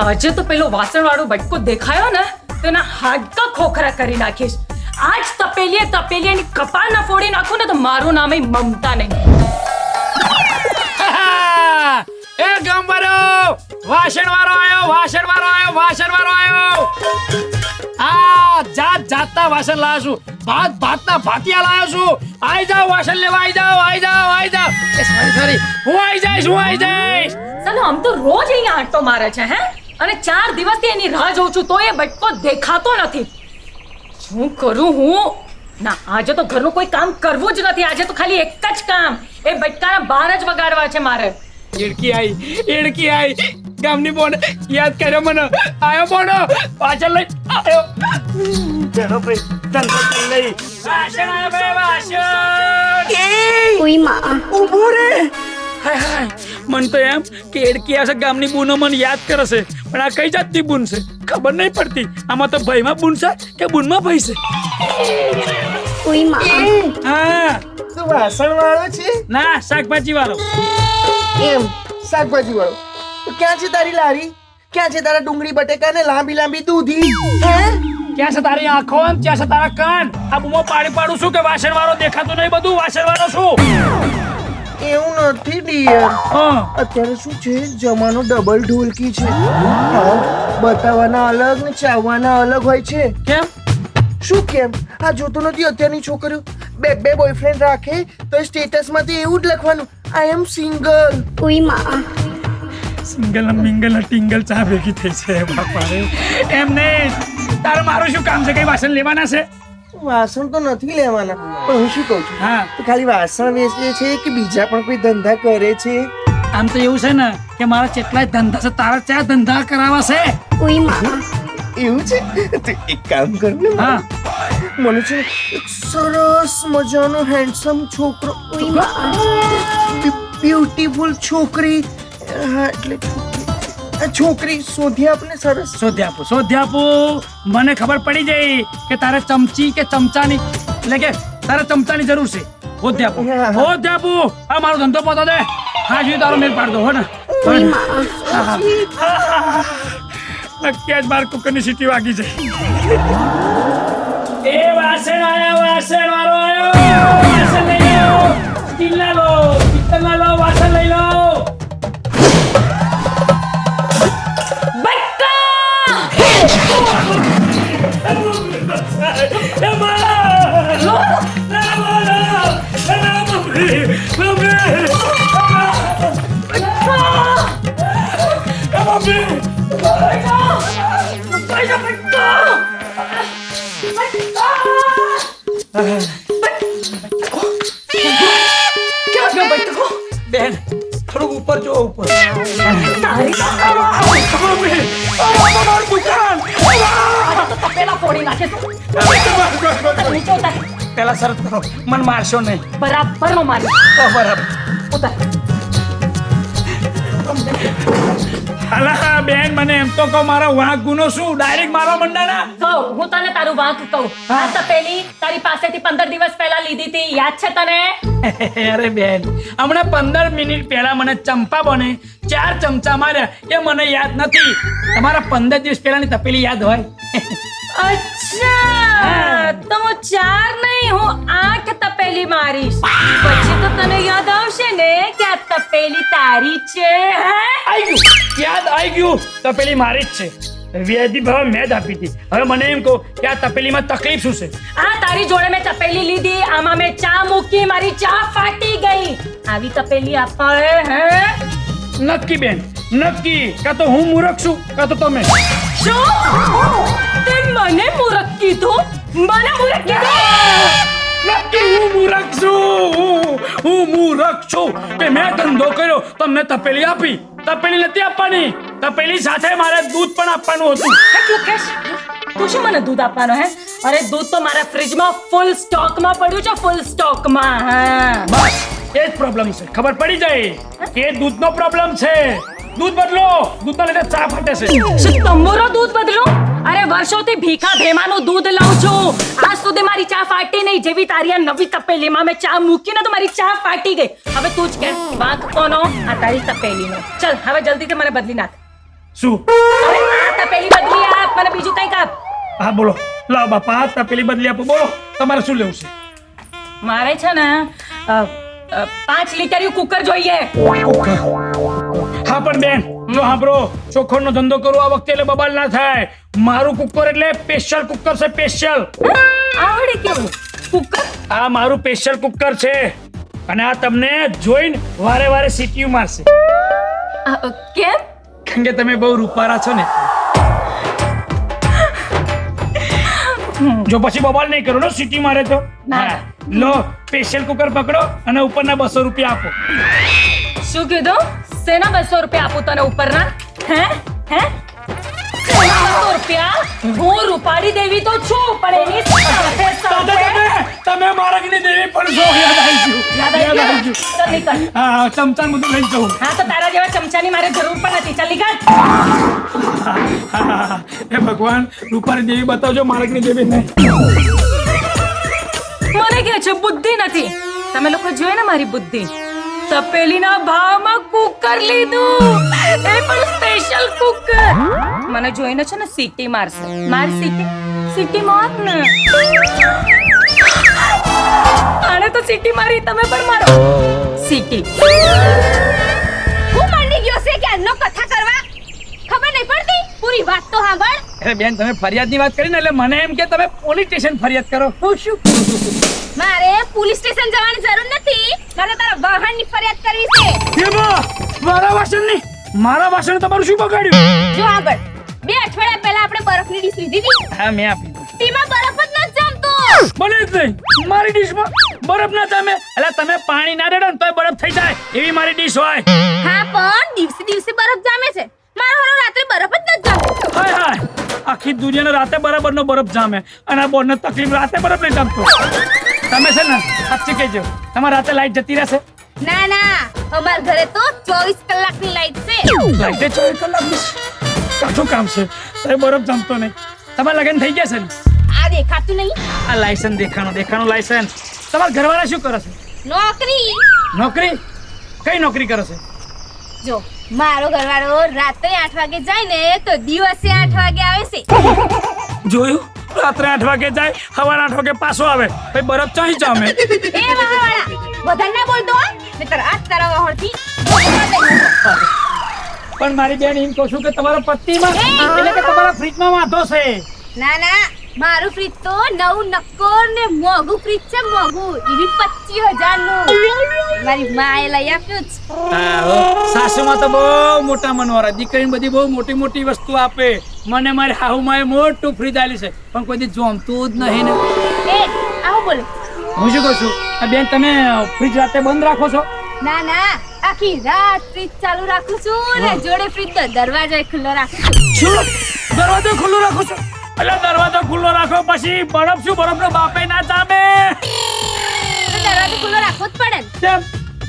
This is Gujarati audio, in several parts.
આજે તો પેલો વાસણ વાળો બટકો દેખાયો ને તેના હાડકા ખોખરા કરી નાખીશ. આજ તપેલીએ તપેલીએ કપાળ ના ફોડી નાખું ને તો મારું નામ મમતા નહીં. એ ગંબરો વાસણ વાળો આયો વાસણ વાળો આયો વાસણ વાળો આયો આ જાત જાતના વાસણ લાવ્યો છું. ભાત ભાતના ભાતિયા લાવ્યો છું. આઈ જાઓ વાસણ લેવા આઈ જાઓ આઈ જાઓ આઈ જાઓ. સોરી સોરી હું આઈ જઈશ હું આઈ જઈશ. સાલો આમ તો રોજ અહીંયા આંટો મારે છે હે? અને ચાર દિવસથી એની રાહ જોઉં છું તો એ બટકો દેખાતો નથી. શું કરું હું? ના આજે તો ઘરનું કોઈ કામ કરવું જ નથી આજે તો ખાલી એક જ કામ. એ બટકાના બાર જ વગાડવા છે મારે. એડકી આઈ એડકી આઈ. ગામની બોન યાદ કર્યો મને. આયો બોનો પાછળ લઈ આયો. ચલો ભાઈ ધંધો કરી લઈ. વાસણ આયો ભાઈ વાસણ. ઉઈ માં ઊભો રે. હાય હાય. મન તો એમ કે એડકી આવશે ગામની બૂનો મને યાદ કરે છે પણ આ કઈ જાતની બૂન છે? ખબર નહીં પડતી. આમાં તો ભયમાં બૂન છે કે બૂનમાં ભય છે? હા. તું વાસણ વાળો છે? ના શાકભાજી વાળો. એમ શાકભાજી વાળો. તો ક્યાં છે તારી લારી? ક્યાં છે તારા ડુંગળી બટેકા ને લાંબી લાંબી દૂધી? ક્યાં છે તારી આંખો ક્યાં છે તારા કાન? આ બૂમો પાડી પાડું છું કે વાસણ વાળો દેખાતું નહીં બધું? વાસણ વાળો છું. એવું નથી ડિયર હા. અત્યારે શું છે? જમાનો ડબલ ઢોલકી છે. હા, બતાવવાના અલગ ને ચાવવાના અલગ હોય છે. કેમ? શું કેમ? આ જોતો નથી અત્યારની છોકરીઓ. બે બે બોયફ્રેન્ડ રાખે તો સ્ટેટસમાંથી એવું જ લખવાનું. આઈ એમ સિંગલ ઓયમાં. સિંગલ મિંગલ ટિંગલ ચા ભેગી થઈ છે બાપા એમ નહીં તારે મારું શું કામ છે? કઈ વાસણ લેવાના છે? વાસણ તો નથી લેવાના પણ હું શું કહું છું? હા. તો ખાલી વાસણ વેચે છે કે બીજા પણ કોઈ ધંધા કરે છે? આમ તો એવું છે ને કે મારા કેટલાય ધંધા છે તારા ચા ધંધા કરાવવા છે? કોઈ એવું છે? તો એક કામ કર ને હા. મને છે સરસ મજાનો હેન્ડસમ છોકરો બ્યુટીફુલ છોકરી. હા એટલે છોકરી શોધી આપને સરસ? શોધી આપો શોધી આપો. મને ખબર પડી જાય કે તારે ચમચી કે ચમચાની એટલે કે તારે ચમચાની જરૂર છે. શોધી આપો. શોધી આપો. આ મારો ધંધો પતો દે. હા જી તારો મેલ પાડ દો હો ને. નક્કી જ બાર કુકરની સીટી વાગી જાય એ વાસણ આયા વાસણ વાળો આયો. વાસણ લઈ લો શરત કરો. મન મારશો નહીં. બરાબર નો મારી તો બરાબર. ઉતાર. અલા બેન મને એમ તો કહો મારા વાંક ગુનો શું? ડાયરેક્ટ મારવા મંડાના કહું હું તને તારું વાંક કહું. આ તપેલી તારી પાસેથી પંદર દિવસ પહેલા લીધી હતી. યાદ છે તને? અરે બેન હમણાં પંદર મિનિટ પહેલા મને ચંપા બને ચાર ચમચા માર્યા. એ મને યાદ નથી. તમારા પંદર દિવસ પહેલાની તપેલી યાદ હોય. અચ્છા! તો હું ચાર નહીં હું આઠ તપેલી મારીશ. પછી તો તને યાદ આવશે ને કે આ તપેલી તારી છે હે? આઈ ગયું. યાદ આઈ ગયું. તપેલી મારી જ છે. વ્યાજી ભાવ મેં જ આપી હતી. હવે મને એમ કહો કે આ તપેલીમાં તકલીફ શું છે? આ તારી જોડે મેં તપેલી લીધી. આમાં મેં ચા મૂકી. મારી ચા ફાટી ગઈ. આવી તપેલી અપાય હે? નક્કી બેન નક્કી. કાં તો હું મૂરખ છું કાં તો તમે. શું? મને મૂર્ખ કીધું? મને મૂર્ખ કીધું? નક્કી હું મૂરખ છું હું- મૂર્ખ છું. કે મેં ધંધો કર્યો તમને તપેલી આપી. તપેલી નથી આપવાની. તપેલી સાથે મારે દૂધ પણ આપવાનું હતું. કેટલું કેશ તું શું મને દૂધ આપવાનો હે? અરે દૂધ તો મારા ફ્રિજમાં ફૂલ સ્ટોકમાં પડ્યું છે ફૂલ સ્ટોકમાં હા. બસ એ જ પ્રોબ્લેમ છે. ખબર પડી જાય કે દૂધનો પ્રોબ્લેમ છે. દૂધ બદલો. દૂધના લીધે ચા ફાટે છે. શું તમારો દૂધ બદલું? અરે વર્ષોથી ભીખા ભેમાનું દૂધ લઉં છું. આજ સુધી મારી ચા ફાટી નહીં. જેવી તારી આ નવી તપેલીમાં મેં ચા મૂકીને તો મારી ચા ફાટી ગઈ. હવે તું જ કે વાંક કોનો? આ તારી તપેલીનો. ચલ હવે જલ્દીથી મને બદલી નાખ. શું? અરે આ તપેલી બદલી આપ મને બીજું કંઈક આપ. હા બોલો. લાવ બાપા આ તપેલી બદલી આપો. બોલો તમારે શું લેવું છે? મારે છે ને પાંચ લીટર કુકર જોઈએ. હા પણ બેન જો સાંભળો. ચોખોનો ધંધો કરવો આ વખતે એટલે બબાલ ના થાય. મારું કુકર એટલે સ્પેશિયલ કુકર છે સ્પેશિયલ આવડે કેવું? કુકર? આ મારું સ્પેશિયલ કુકર છે. અને આ તમને જોઈને વારે વારે સીટીયું મારશે. કેમ? કેમ કે તમે બહુ રૂપારા છો ને. જો પછી બબાલ નહીં કરો ને સીટી મારે તો. ના. લો સ્પેશિયલ કુકર પકડો અને ઉપરના બસો રૂપિયા આપો. શું કીધું? શેના બસો રૂપિયા આપું તને ઉપરના? હે? હે? બસો રૂપિયા? હું રૂપાળી દેવી તો છું પણ એની સાથે સાથે તમે મારકની દેવી પણ છો. યાદ આવી ગયું. યાદ યાદ આવી આવી ગયું. ગયું ચાલ નીકળ. હા હા બધું લઈ હા તો તારા જેવા ચમચાની મારે જરૂર પણ નથી. ચાલ નીકળ. ભગવાન રૂપાળી દેવી બતાવજો મારકની દેવી નહીં. મને કે છે બુદ્ધિ નથી. તમે લોકો જોયે ને મારી બુદ્ધિ. તપેલીના ભાવમાં કુકર લીધું. એ પણ સ્પેશિયલ કુકર. મને જોઈને છે ને સીટી મારશે. માર સીટી. સીટી માર ને. આને તો સીટી મારી તમે પણ મારો. સીટી. હું માની ગયો છે કે આનો કથા કરવા? ખબર નહીં પડતી? પૂરી વાત તો સાંભળ. અરે બેન તમે ફરિયાદની વાત કરી ને એટલે મને એમ કે તમે પોલીસ સ્ટેશન ફરિયાદ કરો. હું શું? મારે પોલીસ સ્ટેશન જવાની જરૂર નથી મારે તારા વાહનની ફરિયાદ કરવી છે? એમાં મારા વાસણની મારા વાસણ તમારું શું બગાડ્યું? જો આગળ. બે અઠવાડિયા પહેલા આપણે બરફની ડીશ લીધી હતી. હા મેં આપી તેમાં બરફ જ ન જામતો. બને જ નહીં. મારી ડીશમાં બરફ ના જામે. એટલે તમે પાણી ના રેડો ને તોય બરફ થઈ જાય. એવી મારી ડીશ હોય. હા પણ દિવસે દિવસે બરફ જામે છે. મારો હરો રાત્રે બરફ જ ન જમતો હાય હાય. આખી દુનિયાને રાતે બરાબરનો બરફ જામે. અને આ બોર્ડને તકલીફ રાતે બરફ નહીં જામતો. તમે છે ને સાચી કહેજો તમારે રાતે લાઈટ જતી રહેશે. ના ના અમાર ઘરે તો ચોવીસ કલાકની લાઈટ છે. લાઈટ ચોવીસ કલાક કાઠું કામ છે. તો બરફ જમતો નહીં. તમારા લગ્ન થઈ ગયા છે ને? આ દેખાતું નહીં. આ લાયસન્સ દેખાણો દેખાણું લાયસન્સ તમારા ઘરવાળા શું કરે છે? નોકરી. નોકરી? કઈ નોકરી કરે છે? જો મારો ઘરવાળો રાત્રે આઠ વાગે જાય ને તો દિવસે આઠ વાગે આવે છે. જોયું? રાત્રે આઠ વાગે જાય સવારે આઠ વાગે પાછો આવે. ભાઈ બરફ ચાહી જામે એ વાહવાળા વધારે ના બોલતો હો. આજ તારા વાહણથી પણ મારી બેન એમ કહું છું કે તમારા પતિમાં એટલે કે તમારા ફ્રીજમાં વાંધો છે. ના ના. મારું ફ્રીજ તો નવું નક્કોર ને મોંઘું ફ્રીજ છે મોંઘું. એવી પચીસ હજારનું મારી માએ લઈ આપ્યું છે સાસુમાં તો બહુ મોટા મનવારા દીકરીને બધી બહુ મોટી મોટી વસ્તુ આપે. મને મારી હાહુમાએ મોટું ફ્રીજ આલ્યું છે. પણ કોઈ દી જોમતું જ નહીં ને. એ આવું બોલો. હું શું કહું છું? આ બેન તમે ફ્રીજ રાતે બંધ રાખો છો? ના ના. આખી રાત ફ્રીજ ચાલુ રાખું છું ને જોડે ફ્રીજ દરવાજો ખુલ્લો રાખું છું. શું? દરવાજો ખુલ્લો રાખું છો? એટલે દરવાજો ખુલ્લો રાખો પછી બરફ શું? બરફ નો બાપે ના જામે. દરવાજો ખુલ્લો રાખવો જ પડે કેમ?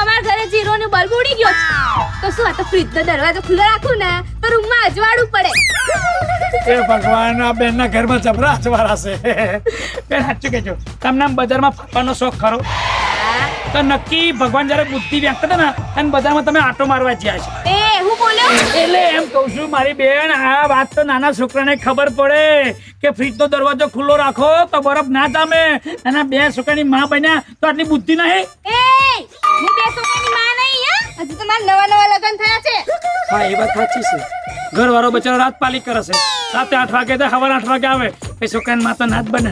અમારા ઘરે જીરો નું બલ્બ ઉડી ગયો છે. તો શું આ તો ફ્રીજ નો દરવાજો ખુલ્લો રાખું ને તો રૂમમાં અજવાળું પડે. એ ભગવાન આ બેન ના ઘરમાં જબરા અજવાળા છે. બેન સાચું કેજો તમને આમ બજારમાં ફરવાનો શોખ ખરો? તો નક્કી ભગવાન જયારે બુદ્ધિ વ્યક્ત હતા ને અને બધામાં તમે આટો મારવા જ્યાં છે. એટલે એમ કહું છું મારી બેન આ વાત તો નાના છોકરાને ખબર પડે કે ફ્રીજ નો દરવાજો ખુલ્લો રાખો તો બરફ ના જામે. અને બે છોકરાની માં બન્યા તો આટલી બુદ્ધિ નહીં? હજુ તો મારા નવા નવા લગ્ન થયા છે. હા એ વાત સાચી છે. ઘરવાળો બચારો રાત પાલી કરે છે. રાતે આઠ વાગે તો સવારે આઠ વાગે આવે. એ છોકરાની માતા જ બને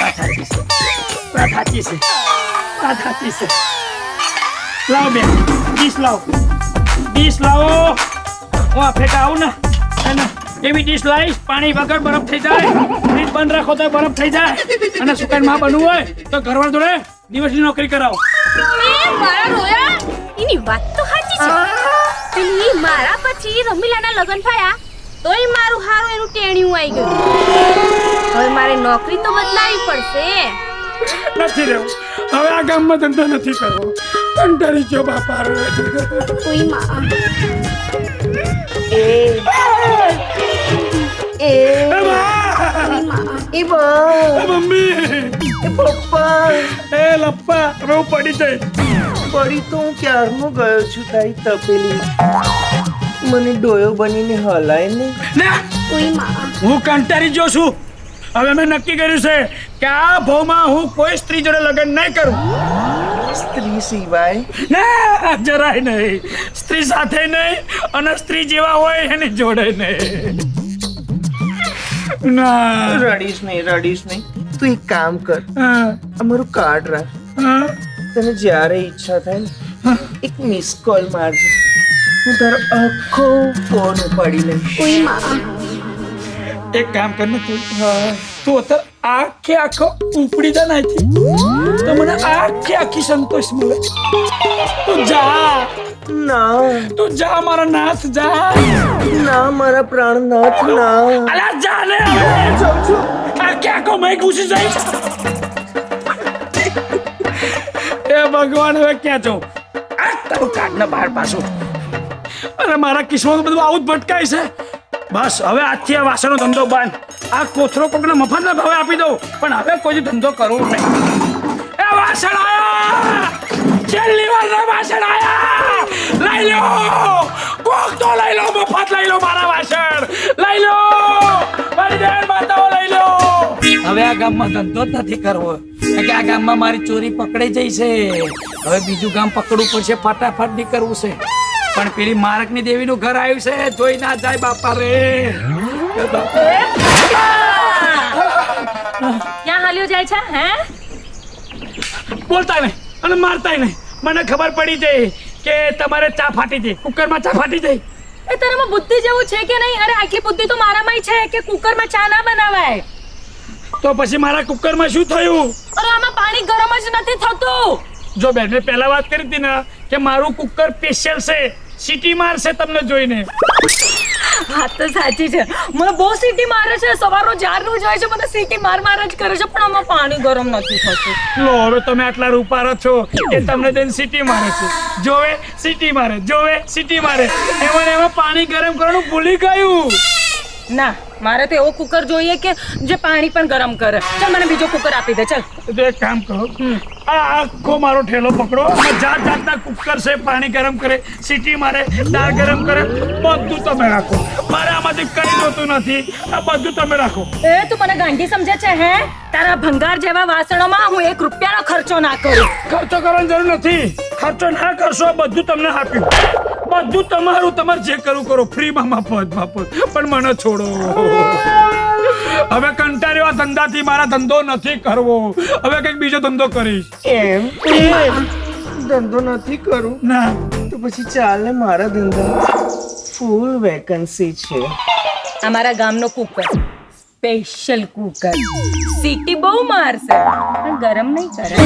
વાત સાચી છે. વાત સાચી છે. વાત સાચી છે લાવો બેન ડીશ લાવો ડીશ લાવો હું આ આવું ને અને એવી ડીશ લાવીશ પાણી વગર બરફ થઈ જાય ફ્રીજ બંધ રાખો તો બરફ થઈ જાય અને સુકાઈ માં બનવું હોય તો ઘરવાળ જોડે દિવસની નોકરી કરાવો એની વાત તો સાચી છે પેલી મારા પછી રમીલાના લગ્ન થયા તોય મારું હારું એનું ટેણિયું આવી ગયું હવે મારે નોકરી તો બદલાવી પડશે નથી રહેવું. હવે આ ગામમાં ધંધો નથી કરવો. કંટાળી ગયો બાપા કોઈ એ. મમ્મી. પપ્પા. એ લપ્પા હવે હું પડી જઈશ. પડી તો હું ક્યારનો ગયો છું તારી તપેલી? મને ડોયો બનીને હલાય ને. હું કંટાળી જો છું. હવે મેં નક્કી કર્યું છે કે આ ભાવમાં હું કોઈ સ્ત્રી જોડે લગ્ન નહીં કરું સ્ત્રી સિવાય ના જરાય નહીં સ્ત્રી સાથે નહીં અને સ્ત્રી જેવા હોય એની જોડે નહીં ના રડીશ નહીં રડીશ નહીં તું એક કામ કર હા, અમારું કાર્ડ રાખ હા. તને જ્યારે ઈચ્છા થાય ને એક મિસ કોલ મારજે હું તારો આખો ફોન ઉપાડી લઈશ ઉઈ માં એક કામ કર ને તું. તું અત્યારે આખે આખો ઉપડી જા નાખી તો મને આખે આખી સંતોષ મળે. તું જા. ના. તું જા મારા નાથ જા. ના મારા પ્રાણનાથ ના. અલા જા ને જાઉં છું આખે આખો મેં ઘૂસી જાય. એ ભગવાન હવે ક્યાં જાઉં? આ તારું કાર્ડ બહાર પાછું. અરે મારા કિસ્મત બધું આવું જ ભટકાય છે. બસ, હવે આજથી આ વાસણનો ધંધો બંધ. આ કોથરો કોકને મફતના ભાવે આપી દઉં, પણ હવે કોઈ ધંધો કરવો નહીં. એ વાસણ આયા! છેલ્લી વાર વાસણ આયા! લઈ લો! કોક તો લઈ લો, મફત લઈ લો મારા વાસણ. લઈ લો! મારી બેન માતાઓ લઈ લો! હવે આ ગામમાં ધંધો નથી કરવો. કે આ ગામમાં મારી ચોરી પકડાઈ જઈ છે. હવે બીજું ગામ પકડવું પડશે, ફટાફટ નીકળવું છે. પણ પેલી મારકની દેવીનું ઘર આવ્યું છે. જોઈ ના જાય બાપા રે. ક્યાં હાલ્યો જાય છે હે? બોલતા નહીં અને મારતા નહીં. મને ખબર પડી જઈ કે તમારે ચા ફાટી જાય કુકરમાં ચા ફાટી જઈ એ તારામાં બુદ્ધિ જેવું છે કે નહીં? અરે આટલી બુદ્ધિ તો મારામાંય છે કે કુકરમાં ચા ના બનાવાય. તો પછી મારા કુકરમાં શું થયું? અરે આમાં પાણી ગરમ જ નથી થતું. જો બેન મેં પહેલા વાત કરી હતી ને કે મારું કુકર સ્પેશિયલ છે. સીટી મારશે તમને જોઈને. વાત તો સાચી છે. મને બહુ સીટી મારે છે. સવારનો જારનું જાય છે. મને સીટી માર માર જ કરે છે. પણ આમાં પાણી ગરમ નથી થતું. લો હવે તમે આટલા રૂપારા છો એ તમને જઈને સીટી મારે છે. જોવે સીટી મારે જોવે સીટી મારે. એમાં એમાં પાણી ગરમ કરવાનું ભૂલી ગયું. ના મારે તો એવો કુકર જોઈએ કે જે પાણી પણ ગરમ કરે. ચાલ મને બીજો કુકર આપી દે ચાલ. તો એક કામ કરો. આ આખો મારો ઠેલો પકડો. જાત જાતના કુકર છે પાણી ગરમ કરે સીટી મારે દાળ ગરમ કરે બધું તમે રાખો. મારે આમાંથી કઈ જોતું નથી. આ બધું તમે રાખો. એ તું મને ગાંધી સમજે છે હે? તારા ભંગાર જેવા વાસણોમાં હું એક રૂપિયાનો ખર્ચો ના કરું. ખર્ચો કરવાની જરૂર નથી. ખર્ચો ના કરશો બધું તમને આપ્યું બધું તમારું તમારે જે કરવું કરો. ફ્રીમાં મફત મફત પણ મને છોડો. હવે કંટાળ્યો આ ધંધાથી મારા ધંધો નથી કરવો. હવે કંઈક બીજો ધંધો કરીશ. એમ? ધંધો નથી કરું? ના. તો પછી ચાલે મારા ધંધા. ફૂલ વેકન્સી છે. અમારા ગામનો કુકર સ્પેશિયલ કુકર સીટી બહુ મારશે. પણ ગરમ નહીં કરે.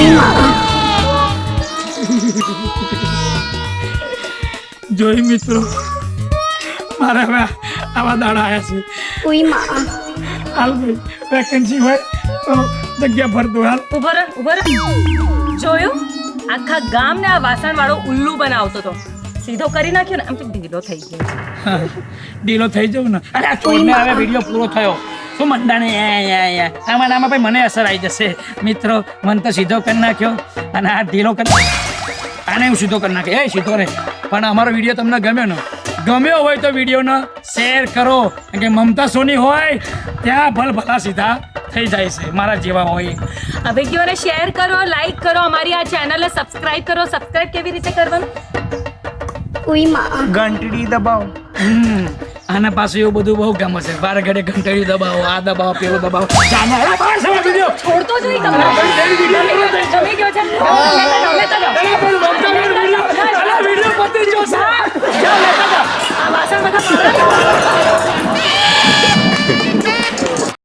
જોઈ મિત્રો. મારે હવે આવા દાડા આવ્યા છે. કોઈ માં હાલ ભાઈ વેકેન્સી હોય તો જગ્યા ભરતું હાલ. ઉભર ઉભર જોયું? આખા ગામને આ વાસણ વાળો ઉલ્લુ બનાવતો હતો સીધો કરી નાખ્યો ને આમ તો ઢીલો થઈ ગયો. ઢીલો થઈ જવું ને. અરે આ છોડને હવે વીડિયો પૂરો થયો. શું મંડાણે આમાં આમાં ભાઈ મને અસર આવી જશે. મિત્રો મન તો સીધો કરી નાખ્યો અને આ ઢીલો કરી આને હું સીધો કરી નાખે. એ સીધો રે. પણ અમારો વીડિયો તમને ગમ્યો ન? ગમ્યો હોય તો વિડીયોને શેર કરો. કેમ કે મમતા સોની હોય ત્યાં ભલ ભલા સીધા થઈ જાય છે મારા જેવા હોય. આ વિડીયોને શેર કરો લાઈક કરો અમારી આ ચેનલને સબસ્ક્રાઇબ કરો. સબસ્ક્રાઇબ કેવી રીતે કરવાનું? ઘંટડી દબાવો. હમ. આના પાછું એવું બધું બહુ ગમે છે. બાર ઘડે ઘંટડી દબાવો આ દબાવો પેલું દબાવો. છોડતો